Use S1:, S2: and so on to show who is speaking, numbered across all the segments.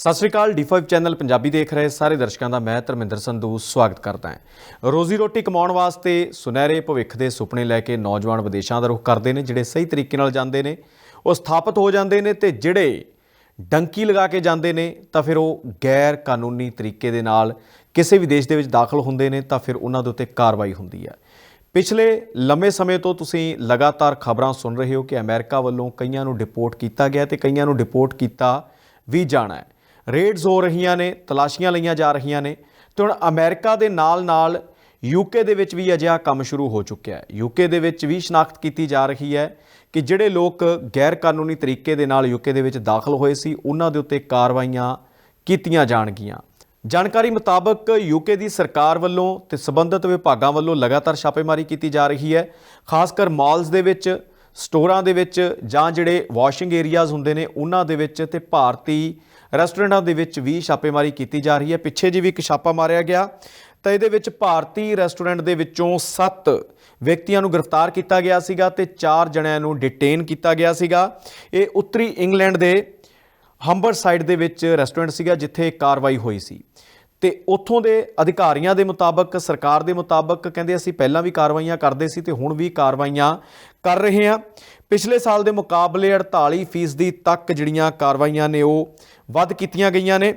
S1: ਸਤਿ ਸ੍ਰੀ ਅਕਾਲ D5 channel Punjabi ਦੇਖ ਰਹੇ ਸਾਰੇ ਦਰਸ਼ਕਾਂ ਦਾ ਮੈਂ ਧਰਮਿੰਦਰ ਸੰਧੂ ਸਵਾਗਤ ਕਰਦਾ ਹਾਂ। ਰੋਜ਼ੀ ਰੋਟੀ ਕਮਾਉਣ ਵਾਸਤੇ ਸੁਨਹਿਰੇ ਭਵਿੱਖ ਦੇ ਸੁਪਨੇ ਲੈ ਕੇ ਨੌਜਵਾਨ ਵਿਦੇਸ਼ਾਂ ਦਾ ਰੁਖ ਕਰਦੇ ਨੇ, ਜਿਹੜੇ ਸਹੀ ਤਰੀਕੇ ਨਾਲ ਜਾਂਦੇ ਨੇ, ਉਹ ਸਥਾਪਿਤ ਹੋ ਜਾਂਦੇ ਨੇ ਤੇ ਜਿਹੜੇ ਡੰਕੀ ਲਗਾ ਕੇ ਜਾਂਦੇ ਨੇ, ਤਾਂ ਫਿਰ ਉਹ ਗੈਰ ਕਾਨੂੰਨੀ ਤਰੀਕੇ ਦੇ ਨਾਲ ਕਿਸੇ ਵੀ ਦੇਸ਼ ਦੇ ਵਿੱਚ ਦਾਖਲ ਹੁੰਦੇ ਨੇ, ਤਾਂ ਫਿਰ ਉਹਨਾਂ ਦੇ ਉੱਤੇ ਕਾਰਵਾਈ ਹੁੰਦੀ ਹੈ ਪਿਛਲੇ ਲੰਮੇ ਸਮੇਂ ਤੋਂ ਤੁਸੀਂ ਲਗਾਤਾਰ ਖਬਰਾਂ ਸੁਣ ਰਹੇ ਹੋ ਕਿ ਅਮਰੀਕਾ ਵੱਲੋਂ ਕਈਆਂ ਨੂੰ ਡਿਪੋਰਟ ਕੀਤਾ ਗਿਆ ਤੇ ਕਈਆਂ ਨੂੰ ਡਿਪੋਰਟ ਕੀਤਾ ਵੀ ਜਾਣਾ ਹੈ। ਰੇਡਸ ਹੋ ਰਹੀਆਂ ਨੇ, ਤਲਾਸ਼ੀਆਂ ਲਈਆਂ ਜਾ ਰਹੀਆਂ ਨੇ ਤੇ ਹੁਣ ਅਮਰੀਕਾ ਦੇ ਨਾਲ-ਨਾਲ ਯੂਕੇ ਦੇ ਵਿੱਚ ਵੀ ਅਜਿਹਾ ਕੰਮ ਸ਼ੁਰੂ ਹੋ ਚੁੱਕਿਆ ਹੈ। ਯੂਕੇ ਦੇ ਵਿੱਚ ਵੀ ਸ਼ਨਾਖਤ ਕੀਤੀ ਜਾ ਰਹੀ ਹੈ ਕਿ ਜਿਹੜੇ ਲੋਕ ਗੈਰ ਕਾਨੂੰਨੀ ਤਰੀਕੇ ਦੇ ਨਾਲ ਯੂਕੇ ਦੇ ਵਿੱਚ ਦਾਖਲ ਹੋਏ ਸੀ, ਉਹਨਾਂ ਦੇ ਉੱਤੇ ਕਾਰਵਾਈਆਂ ਕੀਤੀਆਂ ਜਾਣਗੀਆਂ। ਜਾਣਕਾਰੀ ਮੁਤਾਬਕ ਯੂਕੇ ਦੀ ਸਰਕਾਰ ਵੱਲੋਂ ਤੇ ਸਬੰਧਤ ਵਿਭਾਗਾਂ ਵੱਲੋਂ ਲਗਾਤਾਰ ਛਾਪੇਮਾਰੀ ਕੀਤੀ ਜਾ ਰਹੀ ਹੈ। ਖਾਸ ਕਰ ਮਾਲਸ ਦੇ ਵਿੱਚ ਸਟੋਰਾਂ ਦੇ ਵਿੱਚ ਜਾਂ ਜਿਹੜੇ ਵਾਸ਼ਿੰਗ ਏਰੀਆਜ਼ ਹੁੰਦੇ ਨੇ, ਉਹਨਾਂ ਦੇ ਵਿੱਚ ਤੇ ਭਾਰਤੀ ਰੈਸਟੋਰੈਂਟਾਂ ਦੇ ਵਿੱਚ ਵੀ ਛਾਪੇਮਾਰੀ ਕੀਤੀ ਜਾ ਰਹੀ ਹੈ। ਪਿੱਛੇ ਜੀ ਵੀ ਇੱਕ ਛਾਪਾ ਮਾਰਿਆ ਗਿਆ। ਤਾਂ ਇਹਦੇ ਵਿੱਚ ਭਾਰਤੀ ਰੈਸਟੋਰੈਂਟ ਦੇ ਵਿੱਚੋਂ 7 ਵਿਅਕਤੀਆਂ ਨੂੰ ਗ੍ਰਿਫਤਾਰ ਕੀਤਾ ਗਿਆ ਸੀਗਾ ਤੇ 4 ਜਣਿਆਂ ਨੂੰ ਡਿਟੇਨ ਕੀਤਾ ਗਿਆ ਸੀਗਾ। ਇਹ ਉੱਤਰੀ ਇੰਗਲੈਂਡ ਦੇ ਹੰਬਰ ਸਾਈਡ ਦੇ ਵਿੱਚ ਰੈਸਟੋਰੈਂਟ ਸੀਗਾ, ਜਿੱਥੇ ਕਾਰਵਾਈ ਹੋਈ ਸੀ। ਤੇ ਉੱਥੋਂ ਦੇ ਅਧਿਕਾਰੀਆਂ ਦੇ ਮੁਤਾਬਕ, ਸਰਕਾਰ ਦੇ ਮੁਤਾਬਕ ਕਹਿੰਦੇ ਅਸੀਂ ਪਹਿਲਾਂ ਵੀ ਕਾਰਵਾਈਆਂ ਕਰਦੇ ਸੀ ਤੇ ਹੁਣ ਵੀ ਕਾਰਵਾਈਆਂ ਕਰ ਰਹੇ ਹਾਂ। ਪਿਛਲੇ ਸਾਲ ਦੇ ਮੁਕਾਬਲੇ 48% ਤੱਕ ਜਿਹੜੀਆਂ ਕਾਰਵਾਈਆਂ ਨੇ ਉਹ ਵੱਧ ਕੀਤੀਆਂ ਗਈਆਂ ਨੇ।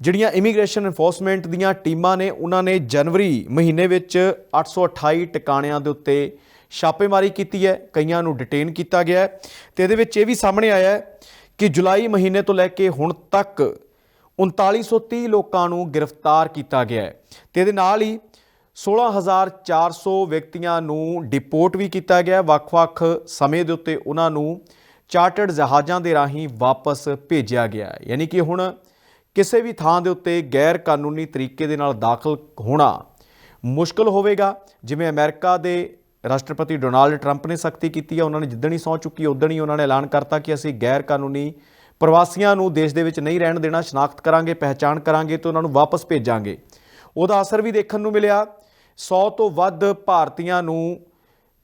S1: ਜਿਹੜੀਆਂ ਇਮੀਗ੍ਰੇਸ਼ਨ ਐਨਫੋਰਸਮੈਂਟ ਦੀਆਂ ਟੀਮਾਂ ਨੇ, ਉਹਨਾਂ ਨੇ ਜਨਵਰੀ ਮਹੀਨੇ ਵਿੱਚ 828 ਟਿਕਾਣਿਆਂ ਦੇ ਉੱਤੇ ਛਾਪੇਮਾਰੀ ਕੀਤੀ ਹੈ, ਕਈਆਂ ਨੂੰ ਡਿਟੇਨ ਕੀਤਾ ਗਿਆ ਹੈ। ਤੇ ਇਹਦੇ ਵਿੱਚ ਇਹ ਵੀ ਸਾਹਮਣੇ ਆਇਆ ਹੈ ਕਿ ਜੁਲਾਈ ਮਹੀਨੇ ਤੋਂ ਲੈ ਕੇ ਹੁਣ ਤੱਕ 3930 ਲੋਕਾਂ ਨੂੰ ਗ੍ਰਿਫਤਾਰ ਕੀਤਾ ਗਿਆ ਹੈ ਤੇ ਇਹਦੇ ਨਾਲ ਹੀ 16400 ਵਿਅਕਤੀਆਂ ਨੂੰ ਡਿਪੋਰਟ ਵੀ ਕੀਤਾ ਗਿਆ ਵੱਖ-ਵੱਖ ਸਮੇਂ ਦੇ ਉੱਤੇ ਉਹਨਾਂ ਨੂੰ ਚਾਰਟਰਡ ਜਹਾਜ਼ਾਂ ਦੇ ਰਾਹੀਂ ਵਾਪਸ ਭੇਜਿਆ ਗਿਆ ਹੈ। ਯਾਨੀ ਕਿ ਹੁਣ ਕਿਸੇ ਵੀ ਥਾਂ ਦੇ ਉੱਤੇ ਗੈਰ ਕਾਨੂੰਨੀ ਤਰੀਕੇ ਦੇ ਨਾਲ ਦਾਖਲ ਹੋਣਾ ਮੁਸ਼ਕਲ ਹੋਵੇਗਾ। ਜਿਵੇਂ ਅਮਰੀਕਾ ਦੇ ਰਾਸ਼ਟਰਪਤੀ ਡੋਨਾਲਡ ਟਰੰਪ ਨੇ ਸਖਤੀ ਕੀਤੀ ਹੈ। ਉਹਨਾਂ ਨੇ ਜਿੱਦਣ ਹੀ ਸਹੁੰ ਚੁੱਕੀ ਉਦਣ ਹੀ ਉਹਨਾਂ ਨੇ ਐਲਾਨ ਕਰਤਾ ਕਿ ਅਸੀਂ ਗੈਰ ਕਾਨੂੰਨੀ ਪ੍ਰਵਾਸੀਆਂ ਨੂੰ ਦੇਸ਼ ਦੇ ਵਿੱਚ ਨਹੀਂ ਰਹਿਣ ਦੇਣਾ ਸ਼ਨਾਖਤ ਕਰਾਂਗੇ, ਪਹਿਚਾਣ ਕਰਾਂਗੇ ਤੇ ਉਹਨਾਂ ਨੂੰ ਵਾਪਸ ਭੇਜਾਂਗੇ। ਉਹਦਾ ਅਸਰ ਵੀ ਦੇਖਣ ਨੂੰ ਮਿਲਿਆ। 100 ਤੋਂ ਵੱਧ ਭਾਰਤੀਆਂ ਨੂੰ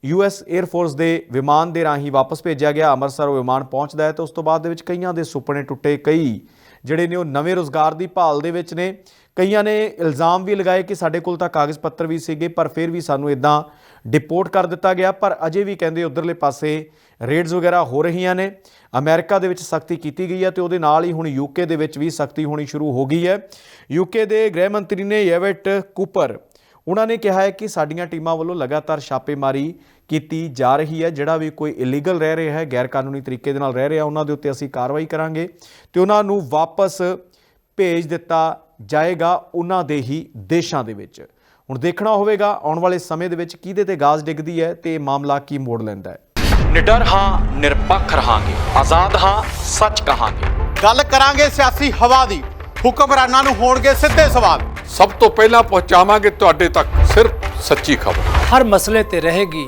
S1: ਯੂਐਸ 에ਅਰ ਫੋਰਸ ਦੇ ਵਿਮਾਨ ਦੇ ਰਾਹੀਂ ਵਾਪਸ ਭੇਜਿਆ ਗਿਆ। ਅੰਮ੍ਰਿਤਸਰ ਉਹ ਵਿਮਾਨ ਪਹੁੰਚਦਾ ਹੈ ਤੇ ਉਸ ਤੋਂ ਬਾਅਦ ਦੇ ਵਿੱਚ ਕਈਆਂ ਦੇ ਸੁਪਨੇ ਟੁੱਟੇ, ਕਈ ਜਿਹੜੇ ਨੇ ਉਹ ਨਵੇਂ ਰੋਜ਼ਗਾਰ ਦੀ ਭਾਲ ਦੇ ਵਿੱਚ ਨੇ। ਕਈਆਂ ਨੇ ਇਲਜ਼ਾਮ ਵੀ ਲਗਾਏ ਕਿ ਸਾਡੇ ਕੋਲ ਤਾਂ ਕਾਗਜ਼ ਪੱਤਰ ਵੀ ਸੀਗੇ, ਪਰ ਫਿਰ ਵੀ ਸਾਨੂੰ ਇਦਾਂ ਡਿਪੋਰਟ ਕਰ ਦਿੱਤਾ ਗਿਆ। ਪਰ ਅਜੇ ਵੀ ਕਹਿੰਦੇ ਉਧਰਲੇ ਪਾਸੇ ਰੇਡਸ ਵਗੈਰਾ ਹੋ ਰਹੀਆਂ ਨੇ। ਅਮਰੀਕਾ ਦੇ ਵਿੱਚ ਸਖਤੀ ਕੀਤੀ ਗਈ ਹੈ ਤੇ ਉਹਦੇ ਨਾਲ ਹੀ ਹੁਣ ਯੂਕੇ ਦੇ ਵਿੱਚ ਵੀ ਸਖਤੀ ਹੋਣੀ ਸ਼ੁਰੂ ਹੋ ਗਈ ਹੈ। ਯੂਕੇ ਦੇ ਗ੍ਰਹਿ ਮੰਤਰੀ ਨੇ ਯੈਵਟ ਕੂਪਰ, ਉਹਨਾਂ ਨੇ ਕਿਹਾ ਹੈ ਕਿ ਸਾਡੀਆਂ ਟੀਮਾਂ ਵੱਲੋਂ ਲਗਾਤਾਰ ਛਾਪੇਮਾਰੀ ਕੀਤੀ ਜਾ ਰਹੀ ਹੈ। ਜਿਹੜਾ ਵੀ ਕੋਈ ਇਲੀਗਲ ਰਹਿ ਰਿਹਾ ਹੈ ਗੈਰ ਕਾਨੂੰਨੀ ਤਰੀਕੇ ਦੇ ਨਾਲ ਰਹਿ ਰਿਹਾ ਉਹਨਾਂ ਦੇ ਉੱਤੇ ਅਸੀਂ ਕਾਰਵਾਈ ਕਰਾਂਗੇ ਤੇ ਉਹਨਾਂ ਨੂੰ ਵਾਪਸ ਭੇਜ ਦਿੱਤਾ ਜਾਏਗਾ ਉਹਨਾਂ ਦੇ ਹੀ ਦੇਸ਼ਾਂ ਦੇ ਵਿੱਚ। ਹੁਣ ਦੇਖਣਾ ਹੋਵੇਗਾ ਆਉਣ ਵਾਲੇ ਸਮੇਂ ਦੇ ਵਿੱਚ ਕਿਹਦੇ ਤੇ ਗਾਜ਼ ਡਿੱਗਦੀ ਹੈ ਤੇ ਇਹ ਮਾਮਲਾ ਕੀ ਮੋੜ ਲੈਂਦਾ ਹੈ।
S2: ਨਿਡਰ ਹਾਂ ਨਿਰਪੱਖ ਰਹਾਂਗੇ। ਆਜ਼ਾਦ ਹਾਂ ਸੱਚ ਕਹਾਂਗੇ।
S3: ਗੱਲ ਕਰਾਂਗੇ ਸਿਆਸੀ ਹਵਾ ਦੀ। ਹੁਕਮਰਾਨਾਂ ਨੂੰ ਹੋਣਗੇ ਸਿੱਧੇ ਸਵਾਲ।
S4: ਸਭ ਤੋਂ ਪਹਿਲਾਂ ਪਹੁੰਚਾਵਾਂਗੇ ਤੁਹਾਡੇ ਤੱਕ ਸਿਰਫ ਸੱਚੀ ਖਬਰ।
S5: ਹਰ ਮਸਲੇ ਤੇ ਰਹੇਗੀ